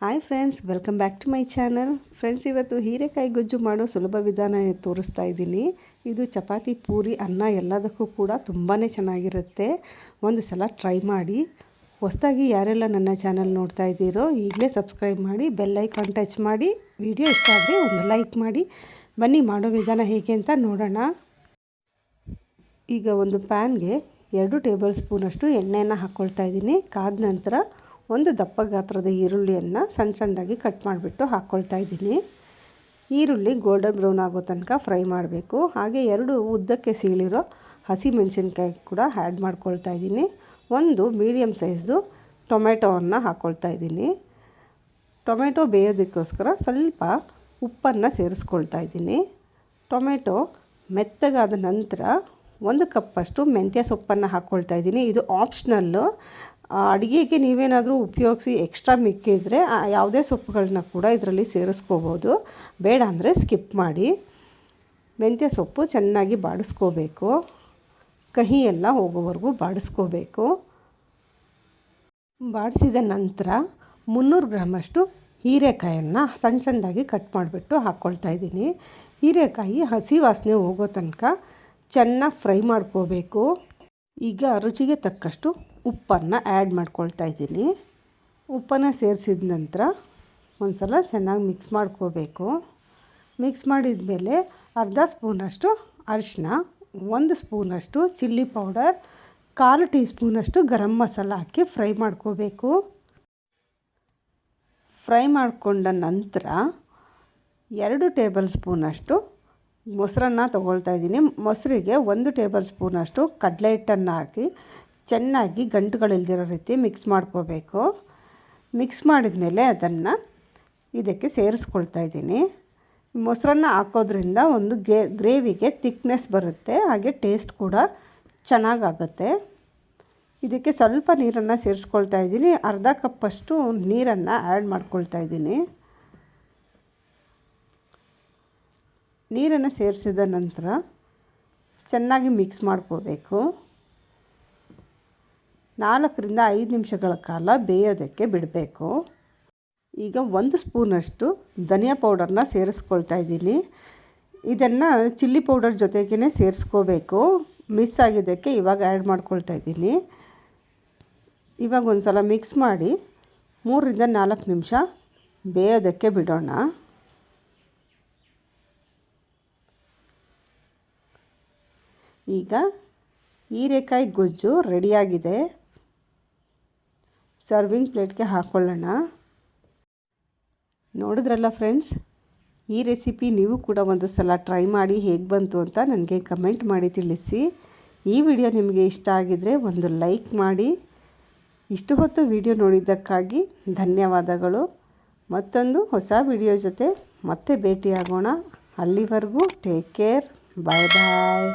Hi friends welcome back to my channel friends ಇವತ್ತು ಹೀರೆಕಾಯಿ ಗೊಜ್ಜು ಮಾಡೋ ಸುಲಭ ವಿಧಾನ ತೋರಿಸ್ತಾ ಇದ್ದೀನಿ. ಇದು ಚಪಾತಿ, ಪೂರಿ, ಅನ್ನ ಎಲ್ಲದಕ್ಕೂ ಕೂಡ ತುಂಬಾ ಚೆನ್ನಾಗಿರುತ್ತೆ. ಒಂದು ಸಲ ಟ್ರೈ ಮಾಡಿ. ಹೊಸದಾಗಿ ಯಾರೆಲ್ಲ ನನ್ನ ಚಾನಲ್ ನೋಡ್ತಾ ಇದ್ದೀರೋ, ಈಗಲೇ ಸಬ್ಸ್ಕ್ರೈಬ್ ಮಾಡಿ ಬೆಲ್ಲೈಕಾನ್ ಟಚ್ ಮಾಡಿ ವಿಡಿಯೋ ಇಷ್ಟ ಆದರೆ ಒಂದು ಲೈಕ್ ಮಾಡಿ. ಬನ್ನಿ, ಮಾಡೋ ವಿಧಾನ ಹೇಗೆ ಅಂತ ನೋಡೋಣ. ಈಗ ಒಂದು ಪ್ಯಾನ್ಗೆ ಎರಡು ಟೇಬಲ್ ಸ್ಪೂನಷ್ಟು ಎಣ್ಣೆಯನ್ನು ಹಾಕ್ಕೊಳ್ತಾ ಇದ್ದೀನಿ. ಕಾದ ನಂತರ ಒಂದು ದಪ್ಪ ಗಾತ್ರದ ಈರುಳ್ಳಿಯನ್ನು ಸಣ್ಣ ಸಣ್ಣದಾಗಿ ಕಟ್ ಮಾಡಿಬಿಟ್ಟು ಹಾಕ್ಕೊಳ್ತಾ ಇದ್ದೀನಿ. ಈರುಳ್ಳಿ ಗೋಲ್ಡನ್ ಬ್ರೌನ್ ಆಗೋ ತನಕ ಫ್ರೈ ಮಾಡಬೇಕು. ಹಾಗೆ ಎರಡು ಉದ್ದಕ್ಕೆ ಸೀಳಿರೋ ಹಸಿ ಮೆಣಸಿನ್ಕಾಯಿ ಕೂಡ ಆ್ಯಡ್ ಮಾಡ್ಕೊಳ್ತಾ ಇದ್ದೀನಿ. ಒಂದು ಮೀಡಿಯಮ್ ಸೈಜ್ದು ಟೊಮೆಟೊವನ್ನು ಹಾಕ್ಕೊಳ್ತಾ ಇದ್ದೀನಿ. ಟೊಮೆಟೊ ಬೇಯೋದಕ್ಕೋಸ್ಕರ ಸ್ವಲ್ಪ ಉಪ್ಪನ್ನು ಸೇರಿಸ್ಕೊಳ್ತಾ ಇದ್ದೀನಿ. ಟೊಮೆಟೊ ಮೆತ್ತಗಾದ ನಂತರ ಒಂದು ಕಪ್ಪಷ್ಟು ಮೆಂತ್ಯ ಸೊಪ್ಪನ್ನು ಹಾಕ್ಕೊಳ್ತಾ ಇದ್ದೀನಿ. ಇದು ಆಪ್ಷನಲ್ಲು ಅಡುಗೆಗೆ ನೀವೇನಾದರೂ ಉಪಯೋಗಿಸಿ ಎಕ್ಸ್ಟ್ರಾ ಮಿಕ್ಕಿದ್ರೆ ಯಾವುದೇ ಸೊಪ್ಪುಗಳನ್ನ ಕೂಡ ಇದರಲ್ಲಿ ಸೇರಿಸ್ಕೋಬೋದು. ಬೇಡ ಅಂದರೆ ಸ್ಕಿಪ್ ಮಾಡಿ. ಮೆಂತ್ಯ ಸೊಪ್ಪು ಚೆನ್ನಾಗಿ ಬಾಡಿಸ್ಕೋಬೇಕು. ಕಹಿ ಎಲ್ಲ ಹೋಗೋವರೆಗೂ ಬಾಡಿಸ್ಕೋಬೇಕು. ಬಾಡಿಸಿದ ನಂತರ ಮುನ್ನೂರು ಗ್ರಾಮಷ್ಟು ಹೀರೆಕಾಯನ್ನು ಸಣ್ಣ ಸಣ್ಣದಾಗಿ ಕಟ್ ಮಾಡಿಬಿಟ್ಟು ಹಾಕ್ಕೊಳ್ತಾ ಇದ್ದೀನಿ. ಹೀರೆಕಾಯಿ ಹಸಿ ವಾಸನೆ ಹೋಗೋ ತನಕ ಚೆನ್ನಾಗಿ ಫ್ರೈ ಮಾಡ್ಕೋಬೇಕು. ಈಗ ರುಚಿಗೆ ತಕ್ಕಷ್ಟು ಉಪ್ಪನ್ನು ಆ್ಯಡ್ ಮಾಡ್ಕೊಳ್ತಾ ಇದ್ದೀನಿ. ಉಪ್ಪನ್ನು ಸೇರಿಸಿದ ನಂತರ ಒಂದು ಸಲ ಚೆನ್ನಾಗಿ ಮಿಕ್ಸ್ ಮಾಡ್ಕೋಬೇಕು. ಮಿಕ್ಸ್ ಮಾಡಿದ ಮೇಲೆ ಅರ್ಧ ಸ್ಪೂನಷ್ಟು ಅರಿಶಿನ ಒಂದು ಸ್ಪೂನಷ್ಟು ಚಿಲ್ಲಿ ಪೌಡರ್, ಕಾಲು ಟೀ ಸ್ಪೂನಷ್ಟು ಗರಂ ಮಸಾಲ ಹಾಕಿ ಫ್ರೈ ಮಾಡ್ಕೋಬೇಕು. ಫ್ರೈ ಮಾಡಿಕೊಂಡ ನಂತರ ಎರಡು ಟೇಬಲ್ ಸ್ಪೂನಷ್ಟು ಮೊಸರನ್ನ ತೊಗೊಳ್ತಾ ಇದ್ದೀನಿ. ಮೊಸರಿಗೆ ಒಂದು ಟೇಬಲ್ ಸ್ಪೂನಷ್ಟು ಕಡಲೆ ಹಿಟ್ಟನ್ನು ಹಾಕಿ ಚೆನ್ನಾಗಿ ಗಂಟುಗಳಿಲ್ದಿರೋ ರೀತಿ ಮಿಕ್ಸ್ ಮಾಡ್ಕೋಬೇಕು. ಮಿಕ್ಸ್ ಮಾಡಿದ ಮೇಲೆ ಅದನ್ನು ಇದಕ್ಕೆ ಸೇರಿಸ್ಕೊಳ್ತಾ ಇದ್ದೀನಿ. ಮೊಸರನ್ನ ಹಾಕೋದ್ರಿಂದ ಒಂದು ಗೇ, ಗ್ರೇವಿಗೆ ತಿಕ್ನೆಸ್ ಬರುತ್ತೆ, ಹಾಗೆ ಟೇಸ್ಟ್ ಕೂಡ ಚೆನ್ನಾಗಾಗುತ್ತೆ. ಇದಕ್ಕೆ ಸ್ವಲ್ಪ ನೀರನ್ನು ಸೇರಿಸ್ಕೊಳ್ತಾ ಇದ್ದೀನಿ. ಅರ್ಧ ಕಪ್ಪಷ್ಟು ನೀರನ್ನು ಆ್ಯಡ್ ಮಾಡ್ಕೊಳ್ತಾ ಇದ್ದೀನಿ. ನೀರನ್ನು ಸೇರಿಸಿದ ನಂತರ ಚೆನ್ನಾಗಿ ಮಿಕ್ಸ್ ಮಾಡ್ಕೋಬೇಕು. ನಾಲ್ಕರಿಂದ ಐದು ನಿಮಿಷಗಳ ಕಾಲ ಬೇಯೋದಕ್ಕೆ ಬಿಡಬೇಕು. ಈಗ ಒಂದು ಸ್ಪೂನಷ್ಟು ಧನಿಯಾ ಪೌಡರ್ನ ಸೇರಿಸ್ಕೊಳ್ತಾ ಇದ್ದೀನಿ. ಇದನ್ನು ಚಿಲ್ಲಿ ಪೌಡರ್ ಜೊತೆಗೇ ಸೇರಿಸ್ಕೋಬೇಕು. ಮಿಸ್ ಆಗಿದ್ದಕ್ಕೆ ಇವಾಗ ಆ್ಯಡ್ ಮಾಡ್ಕೊಳ್ತಾ ಇದ್ದೀನಿ. ಇವಾಗ ಒಂದು ಸಲ ಮಿಕ್ಸ್ ಮಾಡಿ ಮೂರರಿಂದ ನಾಲ್ಕು ನಿಮಿಷ ಬೇಯೋದಕ್ಕೆ ಬಿಡೋಣ. ಈಗ ಹೀರೆಕಾಯಿ ಗೊಜ್ಜು ರೆಡಿಯಾಗಿದೆ. ಸರ್ವಿಂಗ್ ಪ್ಲೇಟ್ಗೆ ಹಾಕ್ಕೊಳ್ಳೋಣ ನೋಡಿದ್ರಲ್ಲ ಫ್ರೆಂಡ್ಸ್, ಈ ರೆಸಿಪಿ ನೀವು ಕೂಡ ಒಂದು ಸಲ ಟ್ರೈ ಮಾಡಿ ಹೇಗೆ ಬಂತು ಅಂತ ನನಗೆ ಕಮೆಂಟ್ ಮಾಡಿ ತಿಳಿಸಿ. ಈ ವಿಡಿಯೋ ನಿಮಗೆ ಇಷ್ಟ ಆಗಿದರೆ ಒಂದು ಲೈಕ್ ಮಾಡಿ. ಇಷ್ಟು ಹೊತ್ತು ವಿಡಿಯೋ ನೋಡಿದ್ದಕ್ಕಾಗಿ ಧನ್ಯವಾದಗಳು. ಮತ್ತೊಂದು ಹೊಸ ವಿಡಿಯೋ ಜೊತೆ ಮತ್ತೆ ಭೇಟಿಯಾಗೋಣ. ಅಲ್ಲಿವರೆಗೂ ಟೇಕ್ ಕೇರ್, ಬಾಯ್ ಬಾಯ್.